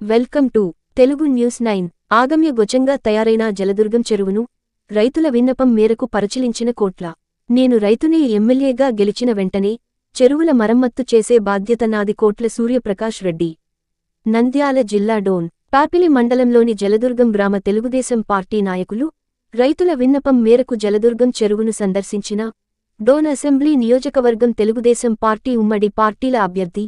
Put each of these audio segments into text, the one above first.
Welcome to Telugu news nine. ఆగమ్య గొచంగా తయారైన జలదుర్గం చెరువును రైతుల విన్నపం మేరకు పరిశీలించిన కోట్ల. నేను రైతునే ఎమ్మెల్యేగా గెలిచిన వెంటనే చెరువుల మరమ్మత్తు చేసే బాధ్యత నాది కోట్ల సూర్యప్రకాష్ రెడ్డి. నంద్యాల జిల్లా డోన్. పాపిలి మండలంలోని జలదుర్గం గ్రామ తెలుగుదేశం పార్టీ నాయకులు రైతుల విన్నపం మేరకు జలదుర్గం చెరువును సందర్శించిన డోన్ అసెంబ్లీ నియోజకవర్గం తెలుగుదేశం పార్టీ ఉమ్మడి పార్టీల అభ్యర్థి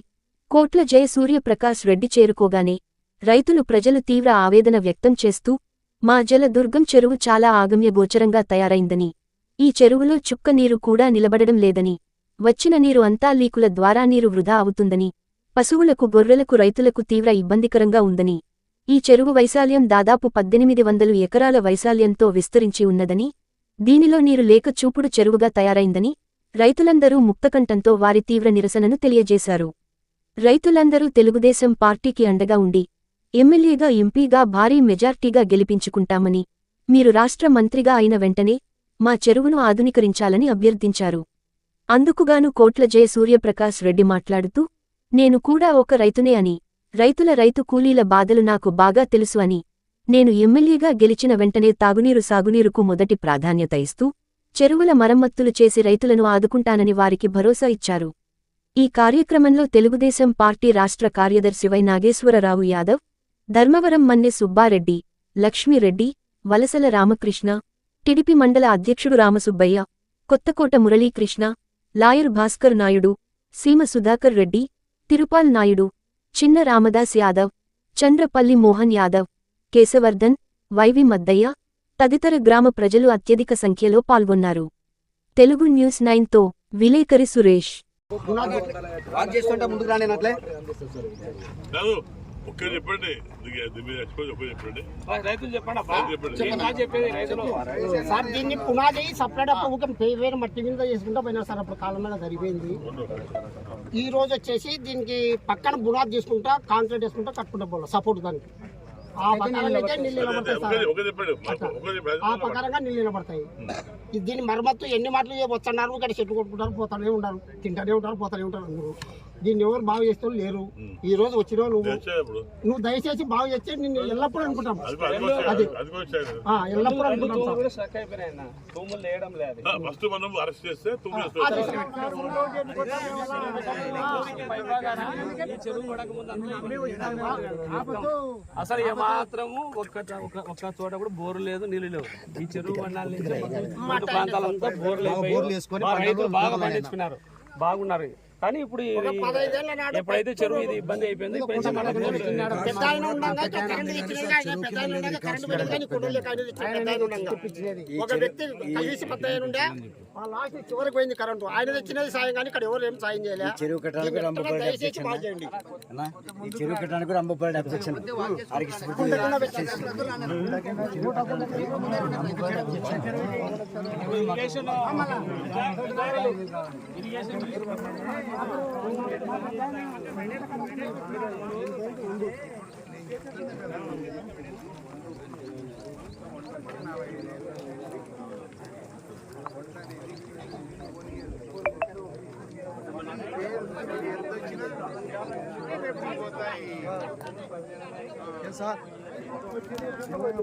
కోట్ల జయ సూర్యప్రకాష్ రెడ్డి చేరుకోగానే రైతులు ప్రజలు తీవ్ర ఆవేదన వ్యక్తం చేస్తూ మా జల దుర్గం చెరువు చాలా ఆగమ్యగోచరంగా తయారైందని ఈ చెరువులో చుక్క నీరు కూడా నిలబడడం లేదని వచ్చిన నీరు అంతా లీకుల ద్వారా నీరు వృధా అవుతుందని పశువులకు గొర్రెలకు రైతులకు తీవ్ర ఇబ్బందికరంగా ఉందని ఈ చెరువు వైశాల్యం దాదాపు పద్దెనిమిది వందలు ఎకరాల వైశాల్యంతో విస్తరించి ఉన్నదని దీనిలో నీరు లేక చూపుడు చెరువుగా తయారైందని రైతులందరూ ముక్తకంఠంతో వారి తీవ్ర నిరసనను తెలియజేశారు. రైతులందరూ తెలుగుదేశం పార్టీకి అండగా ఉండి ఎమ్మెల్యేగా ఎంపీగా భారీ మెజార్టీగా గెలిపించుకుంటామని మీరు రాష్ట్ర మంత్రిగా అయిన వెంటనే మా చెరువును ఆధునీకరించాలని అభ్యర్థించారు. అందుకుగాను కోట్ల జయ సూర్యప్రకాశ్ రెడ్డి మాట్లాడుతూ నేను కూడా ఒక రైతునే అని రైతుల రైతు కూలీల బాధలు నాకు బాగా తెలుసు అని నేను ఎమ్మెల్యేగా గెలిచిన వెంటనే తాగునీరు సాగునీరుకు మొదటి ప్రాధాన్యత ఇస్తూ చెరువుల మరమ్మత్తులు చేసి రైతులను ఆదుకుంటానని వారికి భరోసా ఇచ్చారు. ఈ కార్యక్రమంలో తెలుగుదేశం పార్టీ రాష్ట్ర కార్యదర్శి వై నాగేశ్వరరావు యాదవ్ ధర్మవరం మన్నె సుబ్బారెడ్డి లక్ష్మీరెడ్డి వలసల రామకృష్ణ టిడిపి మండల అధ్యక్షుడు రామసుబ్బయ్య కొత్తకోట మురళీకృష్ణ లాయర్ భాస్కర్ నాయుడు సీమ సుధాకర్ రెడ్డి తిరుపాల్ నాయుడు చిన్న రామదాస్ యాదవ్ చంద్రపల్లి మోహన్ యాదవ్ కేశవర్ధన్ వైవి మద్దయ్య తదితర గ్రామ ప్రజలు అత్యధిక సంఖ్యలో పాల్గొన్నారు. తెలుగు న్యూస్ నైన్తో విలేకరి సురేష్. వాక్ చేస్తుంటే ముందుకు చెప్పండి. రైతులు చెప్పండి సార్ దీన్ని పునాది సపరేట్ అప్పుడు ఊరికే పే వేరే మట్టి మీద చేసుకుంటా పోయినా సార్ అప్పుడు కాలం మీద జరిగిపోయింది ఈ రోజు వచ్చేసి దీనికి పక్కన బునాది చేసుకుంటా కాంక్రీట్ వేసుకుంటా కట్టుకుంటా పోవాలి సపోర్ట్ దానికి. ఆ నీళ్ళు నిలబడతాయి. ఆ నీళ్ళు నిలబడతాయి. ఇది దీని మరమ్మత్తు ఎన్ని మాటలు వస్తున్నారు ఇక్కడ చెట్టు కొట్టుకుంటారు పోతానే ఉంటారు తింటానే ఉంటారు పోతానే ఉంటారు అందరూ దీన్ని ఎవరు బాగు చేస్తే వాళ్ళు లేరు. ఈ రోజు వచ్చిన నువ్వు నువ్వు దయచేసి బాగు చేస్తే నిన్ను ఎల్లప్పుడూ అనుకుంటాం. అది ఎల్లప్పుడూ అసలు ఏమాత్రము ఒక్క ఒక్క- ఒక్క చోట కూడా బోరు లేదు నీళ్ళు లేవు. ఈ చెరువు నుంచి మొత్తం ప్రాంతాలంతా బోర్లు రైతులు బాగా పండించుకున్నారు. బాగున్నారు. కానీ ఇప్పుడు ఎప్పుడైతే చెరువు ఇది ఇబ్బంది అయిపోయింది ఒక పోయింది కరెంటు. ఆయన తెచ్చినది సాయం కానీ ఇక్కడ ఎవరు ఏం సాయం చేయలేదు చెరువు కట్టడానికి చెరువు కట్టడానికి రంభపల్లి అబ్జెక్షన్ ఇరిగేషన్ సార్?